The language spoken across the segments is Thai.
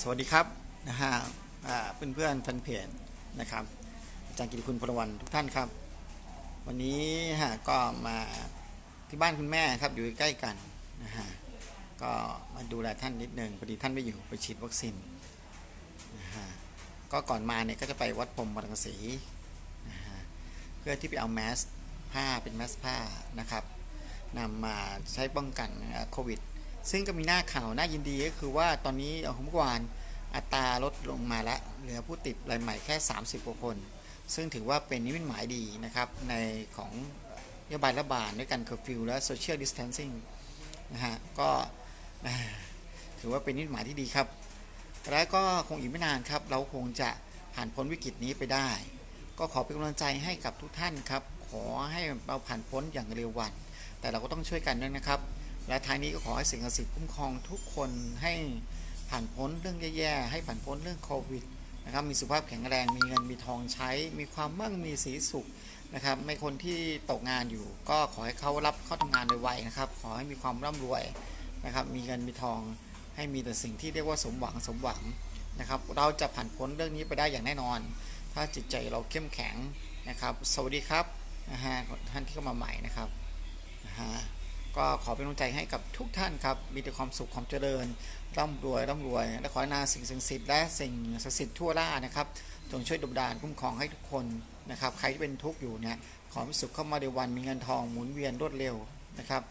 สวัสดีครับนะฮะอ่าเพื่อนแฟนเพจนะครับอาจารย์กิติคุณพลวันทุกท่านครับ วันนี้ฮะก็มาที่บ้านคุณแม่ครับอยู่ใกล้กันนะฮะก็มาดูแลท่านนิดนึงพอดีท่านไม่อยู่ไปฉีดวัคซีนนะฮะก็ก่อนมาเนี่ยก็จะไปวัดพรมบางสีนะฮะเพื่อที่ไปเอาแมสผ้าเป็นแมสผ้านะครับนำมาใช้ป้องกันโควิด ซึ่งก็มีหน้าข่าวน่ายินดีก็คือว่าตอนนี้เอาของเมื่อวานอัตราลดลงมาแล้ว เหลือผู้ติดรายใหม่แค่ 30กว่าคน ซึ่งถือว่าเป็นนิมิตหมายดีนะครับ ในของนโยบายรัฐบาลด้วยการเคอร์ฟิวและโซเชียลดิส a ทนซิ่งนะฮะก็ถือว่าเป็นนิมิตหมายที่ดีครับ แล้วก็คงอีกไม่นานครับ เราคงจะผ่านพ้นวิกฤตนี้ไปได้ ก็ขอเป็นกำลังใจให้กับทุกท่านครับ ขอให้เราผ่านพ้นอย่างเร็ววัน แต่เราก็ต้องช่วยกันด้วยนะครับ และท้ายนี้ก็ขอให้สิ่งศักดิ์สิทธิ์คุ้มครองทุกคนให้ผ่านพ้นเรื่องแย่ๆ ให้ผ่านพ้นเรื่องโควิดนะครับมีสุขภาพแข็งแรง มีเงินมีทองใช้ มีความมั่งมีสีสุขนะครับไม่คนที่ตกงานอยู่ ก็ขอให้เขารับเข้าทำงานโดยไวนะครับ ขอให้มีความร่ำรวยนะครับ มีเงินมีทอง ให้มีแต่สิ่งที่เรียกว่าสมหวังสมหวังนะครับ เราจะผ่านพ้นเรื่องนี้ไปได้อย่างแน่นอน ถ้าจิตใจเราเข้มแข็งนะครับ สวัสดีครับนะฮะท่านที่เข้ามาใหม่นะครับนะฮะ ก็ขอเป็นกำลังใจให้กับทุกท่านครับ มีแต่ความสุขความเจริญ ร่ำรวยร่ำรวย และขอนาสิ่งศักดิ์สิทธิ์และสิ่งศักดิ์สิทธิ์ทั่วล่านะครับจงช่วยดลดาลคุ้มครองให้ทุกคนนะครับ ใครที่เป็นทุกข์อยู่เนี่ย ขอให้สุขเข้ามาในวัน มีเงินทองหมุนเวียนรวดเร็วนะครับ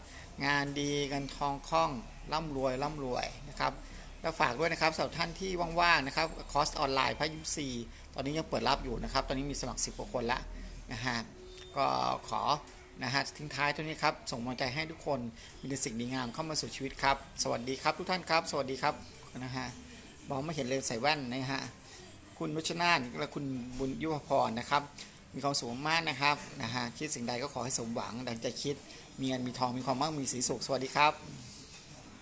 งานดีเงินทองคล่อง ร่ำรวยร่ำรวยนะครับแล้วฝากด้วยนะครับสำหรับท่านที่ว่างๆนะครับคอร์สออนไลน์พระยุซีตอนนี้ยังเปิดรับอยู่นะครับ ตอนนี้มีสมัคร 10กว่าคนละนะฮะก็ขอ นะฮะทิ้งท้ายเท่านี้ครับ ส่งกำลังใจให้ทุกคนมีแต่สิ่งดีงามเข้ามาสู่ชีวิตครับ สวัสดีครับทุกท่านครับ สวัสดีครับนะฮะมองไม่เห็นเลยใส่แว่นนะฮะคุณวัชนาธและคุณบุญยุพพรนะครับ มีความสุขมากนะครับนะฮะคิดสิ่งใดก็ขอให้สมหวังดังใจคิดมีเงินมีทองมีความมั่งมีสีสุขสวัสดีครับ